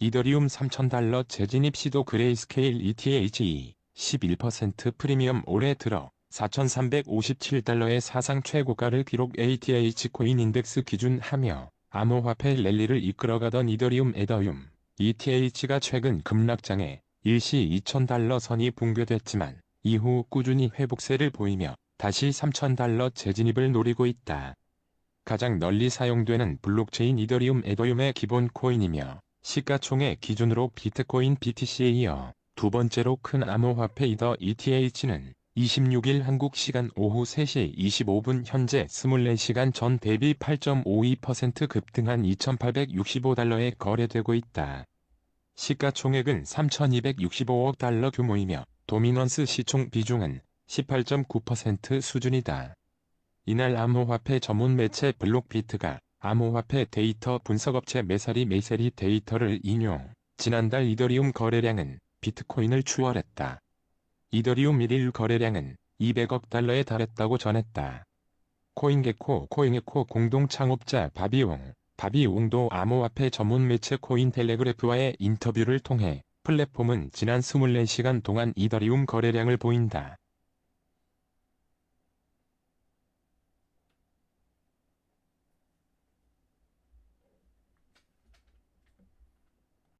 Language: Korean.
이더리움 3,000달러 재진입 시도 그레이스케일 ETH 11% 프리미엄 올해 들어 4,357달러의 사상 최고가를 기록 ATH 코인 인덱스 기준하며 암호화폐 랠리를 이끌어가던 이더리움 에더움 ETH가 최근 급락장에 일시 2,000달러 선이 붕괴됐지만 이후 꾸준히 회복세를 보이며 다시 3,000달러 재진입을 노리고 있다. 가장 널리 사용되는 블록체인 이더리움 에더움의 기본 코인이며 시가총액 기준으로 비트코인 BTC에 이어 두 번째로 큰 암호화폐 이더 ETH는 26일 한국 시간 오후 3시 25분 현재 24시간 전 대비 8.52% 급등한 2,865달러에 거래되고 있다. 시가총액은 3,265억 달러 규모이며 도미넌스 시총 비중은 18.9% 수준이다. 이날 암호화폐 전문 매체 블록비트가 암호화폐 데이터 분석업체 메사리 메세리 데이터를 인용, 지난달 이더리움 거래량은 비트코인을 추월했다. 이더리움 1일 거래량은 200억 달러에 달했다고 전했다. 코인게코 코인게코 공동 창업자 바비옹, 바비옹도 암호화폐 전문 매체 코인텔레그래프와의 인터뷰를 통해 플랫폼은 지난 24시간 동안 이더리움 거래량을 보인다.